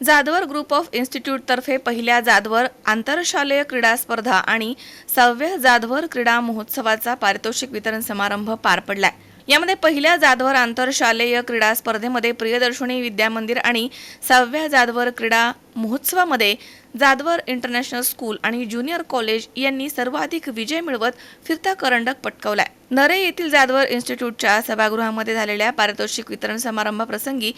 Jadhavar group of इन्स्टिट्यूटतर्फे पहिल्या जाधवर आंतरशालेय क्रीडा स्पर्धा आणि सहाव्या जाधवर क्रीडा महोत्सवाचा पारितोषिक वितरण समारंभ पार पडलाय. यामध्ये पहिल्या जाधवर आंतरशालेय क्रीडा स्पर्धेमध्ये प्रियदर्शनी विद्यामंदिर आणि सहाव्या जाधवर क्रीडा महोत्सवामध्ये जाधवर इंटरनॅशनल स्कूल आणि ज्युनियर कॉलेज यांनी सर्वाधिक विजय मिळवत फिरता करंडक पटकवलाय. नरे येथील जाधवर इन्स्टिट्यूटच्या सभागृहामध्ये झालेल्या पारितोषिक वितरण समारंभाप्रसंगी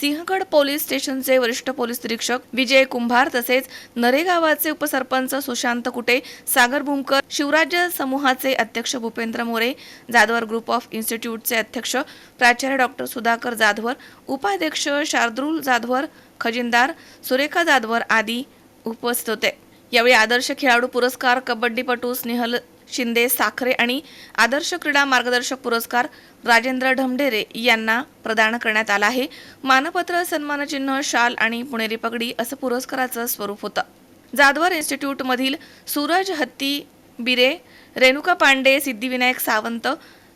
सिंहगड पोलीस स्टेशनचे वरिष्ठ पोलीस निरीक्षक विजय कुंभार तसेच नरे गावाचे उपसरपंच सुशांत कुटे सागर भूमकर शिवराज्य समूहाचे अध्यक्ष भूपेंद्र मोरे जाधवर ग्रुप ऑफ इन्स्टिट्यूटचे अध्यक्ष प्राचार्य डॉक्टर सुधाकर जाधवर उपाध्यक्ष शार्दुल जाधवर खजिनदार सुरेखा जाधवर आदी उपस्थित होते. यावेळी आदर्श खेळाडू पुरस्कार कबड्डीपटू स्नेहल शिंदे साखरे आणि आदर्श क्रीडा मार्गदर्शक पुरस्कार राजेंद्र ढमढेरे यांना प्रदान करण्यात आला आहे. मानपत्र सन्मानचिन्ह शाल आणि पुणेरी पगडी असं पुरस्काराचं स्वरूप होतं. जाधवर इन्स्टिट्यूटमधील सूरज हत्ती बिरे रेणुका पांडे सिद्धिविनायक सावंत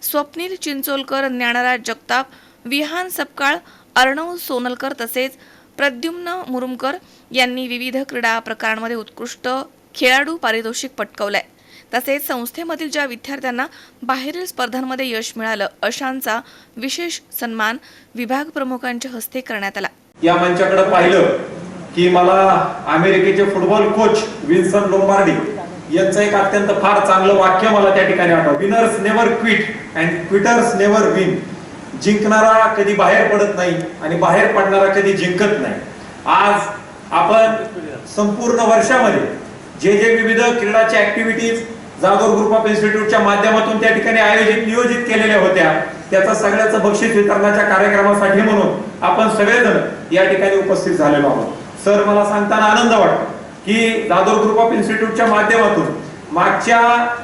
स्वप्नील चिंचोलकर ज्ञानराज जगताप विहान सपकाळ अर्णव सोनलकर तसेच प्रद्युम्न मुरुमकर यांनी विविध क्रीडा प्रकारांमध्ये उत्कृष्ट खेळाडू पारितोषिक पटकावलंय. तसेच संस्थेमधील ज्या विद्यार्थ्यांना बाहेरील स्पर्धांमध्ये यश मिळालं अशांचा विशेष सन्मान विभाग प्रमुखांच्या हस्ते करण्यात आला. या मंचाकडे पाहिलं की मला अमेरिकेचे फुटबॉल कोच विन्सन लोंबार्डी यांचं एक अत्यंत फार चांगलं वाक्य मला त्या ठिकाणी आठवतं winners never quit and quitters never win जिंकणारा कधी बाहेर पडत नाही आणि बाहेर पडणारा कधी जिंकत नाही. आज आपण संपूर्ण वर्षामध्ये जे जे विविध क्रीडाच्या ऍक्टिव्हिटीज जागोर ग्रुप ऑफ इन्स्टिट्यूटच्या माध्यमातून त्या ठिकाणी आयोजित नियोजित केलेल्या होत्या. त्याचा सगळ्याचं बक्षीस वितरणाच्या कार्यक्रमासाठी म्हणून आपण सगळेजण या ठिकाणी उपस्थित झालेलो आहोत. सर मला सांगताना आनंद वाटतो की जाधव ग्रुप ऑफ इन्स्टिट्यूटच्या माध्यमातून मागच्या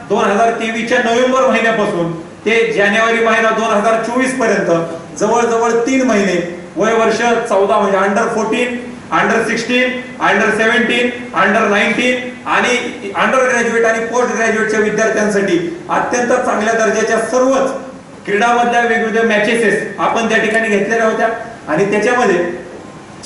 दोन हजार तेवीसच्या नोव्हेंबर महिन्यापासून ते जानेवारी महिना दोन हजार चोवीसपर्यंत जवळजवळ तीन महिने वय वर्ष चौदा म्हणजे under fourteen under sixteen under seventeen under nineteen आणि अंडर ग्रॅज्युएट आणि पोस्ट ग्रॅज्युएटच्या विद्यार्थ्यांसाठी अत्यंत चांगल्या दर्जाच्या सर्वच क्रीडामधल्या वेगवेगळ्या मॅचेसेस आपण त्या ठिकाणी घेतलेल्या होत्या. आणि त्याच्यामध्ये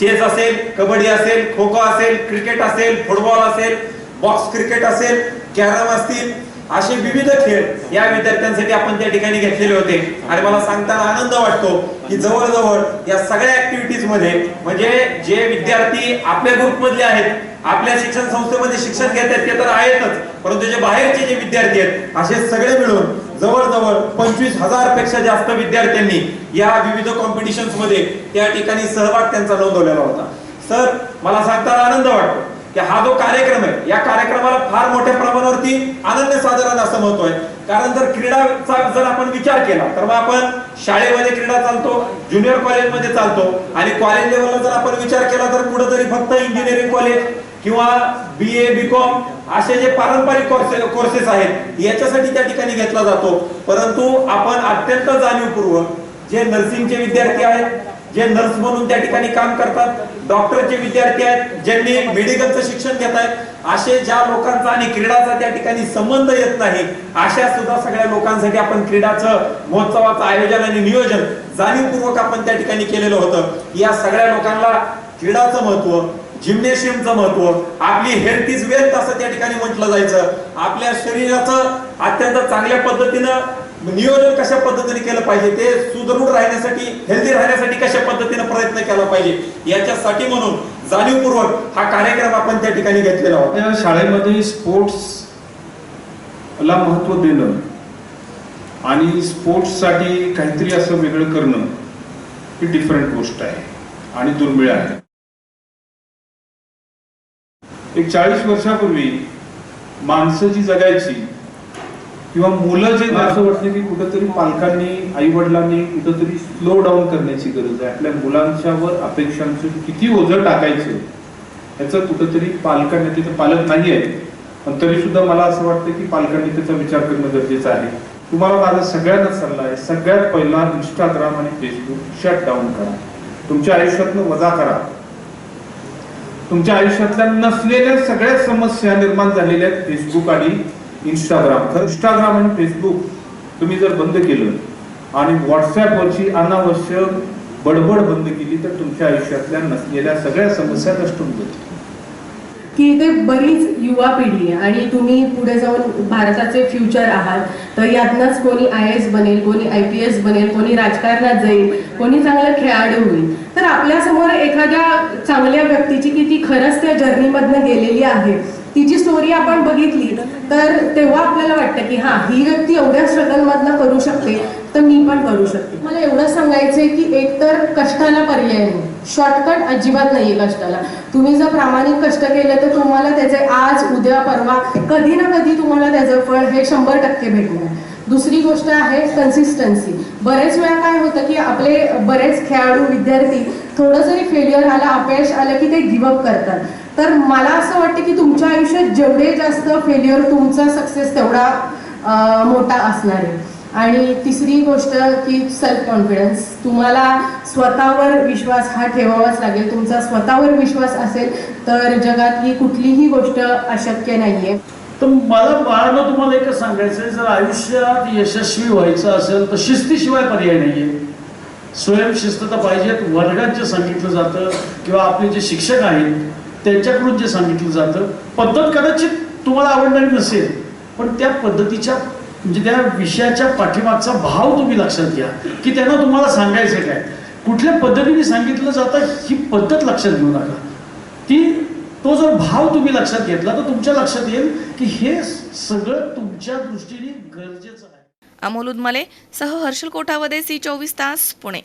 चेस असेल कबड्डी असेल खो खो असेल क्रिकेट असेल फुटबॉल असेल बॉक्स क्रिकेट असेल कॅरम असतील असे विविध खेळ या विद्यार्थ्यांसाठी आपण त्या ठिकाणी घेतलेले होते. आणि मला सांगताना आनंद वाटतो की जवळजवळ या सगळ्या ऍक्टिव्हिटीजमध्ये म्हणजे जे विद्यार्थी आपल्या ग्रुप मधले आहेत आपल्या शिक्षण संस्थेमध्ये शिक्षण घेत आहेत ते तर आहेतच. परंतु जे बाहेरचे जे विद्यार्थी आहेत असे सगळे मिळून जवळजवळ पंचवीस हजारपेक्षा जास्त विद्यार्थ्यांनी या विविध कॉम्पिटिशन्समध्ये त्या ठिकाणी सहभाग त्यांचा नोंदवलेला होता. सर मला सांगताना आनंद वाटतो. की हा जो कार्यक्रम आहे या कार्यक्रमाला फार मोठ्या प्रमाणावरती अनन्य साधारण असं महत्त्व आहे कारण जर क्रीडाचा जर आपण विचार केला तर मग आपण शाळेमध्ये क्रीडा चालतो ज्युनियर कॉलेजमध्ये चालतो आणि कॉलेज लेवलला जर आपण विचार केला तर कुठेतरी फक्त इंजिनिअरिंग कॉलेज किंवा बी ए बी कॉम असे जे पारंपरिक कोर्सेस आहेत याच्यासाठी त्या ठिकाणी घेतला जातो. परंतु आपण अत्यंत जाणीवपूर्वक जे नर्सिंगचे विद्यार्थी आहेत जे नर्स म्हणून त्या ठिकाणी काम करतात डॉक्टरचे विद्यार्थी आहेत ज्यांनी मेडिकलचं शिक्षण घेत आहेत असे ज्या लोकांचा आणि क्रीडाचा त्या ठिकाणी संबंध येत नाही अशा सुद्धा सगळ्या लोकांसाठी आपण क्रीडाचं महोत्सवाचं आयोजन आणि नियोजन जाणीवपूर्वक आपण त्या ठिकाणी केलेलं होतं. या सगळ्या लोकांना क्रीडाचं महत्त्व जिम्नेशियमचं महत्त्व आपली हेल्थ इज वेल्थ असं त्या ठिकाणी म्हटलं जायचं. आपल्या शरीराचं अत्यंत चांगल्या पद्धतीनं नियोजन कशा पद्धतीने केलं पाहिजे? ते सुदृढ राहण्यासाठी हेल्दी राहण्यासाठी कशा पद्धतीने प्रयत्न केला पाहिजे? याच्यासाठी म्हणून जाणीवपूर्वक हा कार्यक्रम आपण त्या ठिकाणी घेतलेला होता. त्या शाळेमध्ये स्पोर्ट्स ला महत्त्व देणं आणि स्पोर्ट्ससाठी काहीतरी असं वेगळं करणं ही डिफरंट गोष्ट आहे आणि दुर्मिळ आहे. एक चाळीस वर्षापूर्वी माणसं जी जगायची किंवा मुलं जे असं वाटतं की कुठंतरी पालकांनी आई वडिलांनी कुठंतरी स्लो डाऊन करण्याची गरज आहे. आपल्या मुलांच्यावर अपेक्षांचं किती ओझं टाकायचं याचं कुठंतरी पालकांनी तिथे पालक नाही आहे पण तरी सुद्धा मला असं वाटतं की पालकांनी त्याचा विचार करणं गरजेचं आहे. तुम्हाला माझा सगळ्यांना सल्ला आहे सगळ्यात पहिला इंस्टाग्राम आणि फेसबुक शट डाऊन करा. तुमच्या आयुष्यातनं वजा करा. तुमच्या आयुष्यातल्या नसलेल्या सगळ्या समस्या निर्माण झालेल्या आहेत फेसबुक आणि इंस्टाग्राम खरं इंस्टाग्राम आणि फेसबुक तुम्ही जर बंद केलं आणि व्हॉट्सॲपवरची अनावश्यक बडबड बंद केली तर तुमच्या आयुष्यातल्या नसलेल्या सगळ्या समस्या नष्ट होऊन जातील. की इथे बरीच युवा पिढी आहे आणि तुम्ही पुढे जाऊन भारताचे फ्युचर आहात. तर यातनंच कोणी आय एस बनेल कोणी आय पी एस बनेल कोणी राजकारणात जाईल कोणी चांगलं खेळाडू होईल. तर आपल्यासमोर एखाद्या चांगल्या व्यक्तीची की ती खरंच त्या जर्नीमधनं गेलेली आहे. तिची स्टोरी आपण बघितली तर तेव्हा आपल्याला वाटतं की हा ही व्यक्ती एवढ्या स्ट्रगलमधनं करू शकते तर मी पण करू शकते. मला एवढं सांगायचंय की एकतर कष्टाला पर्याय नाही. शॉर्टकट अजिबात नाहीये कष्टाला. तुम्ही जर प्रामाणिक कष्ट केले तर तुम्हाला त्याचे आज उद्या परवा कधी ना कधी तुम्हाला त्याचं फळ हे शंभर टक्के भेटणार. दुसरी गोष्ट आहे कन्सिस्टन्सी बरेच वेळा काय होतं की आपले बरेच खेळाडू विद्यार्थी थोडं जरी फेल्युअर आलं अपयश आलं की ते गिवअप करतात. तर मला असं वाटतं की तुमच्या आयुष्यात जेवढे जास्त फेल्युअर तुमचा सक्सेस तेवढा मोठा असणार आहे. आणि तिसरी गोष्ट की सेल्फ कॉन्फिडन्स तुम्हाला स्वतःवर विश्वास हा ठेवावाच लागेल. तुमचा स्वतःवर विश्वास असेल तर जगातली कुठलीही गोष्ट अशक्य नाहीये. तर मला बाळांना तुम्हाला एकच सांगायचं आहे. जर आयुष्यात यशस्वी व्हायचं असेल तर शिस्तीशिवाय पर्याय नाही आहे स्वयंशिस्त तर पाहिजेत. वर्गात जे सांगितलं जातं किंवा आपले जे शिक्षक आहेत त्यांच्याकडून जे सांगितलं जातं पद्धत कदाचित तुम्हाला आवडणारी नसेल पण त्या पद्धतीच्या म्हणजे त्या विषयाच्या पाठीमागचा भाव तुम्ही लक्षात घ्या की त्यांना तुम्हाला सांगायचं काय. कुठल्या पद्धतीने सांगितलं जातं ही पद्धत लक्षात घेऊ नका. ती तो जर भाव तुम्ही लक्षात घेतला तर तुमच्या लक्षात येईल की हे सगळं तुमच्या दृष्टीने गरजेचं आहे. अमोल उदमले सह हर्षल कोठावदे सी चोवीस तास पुणे.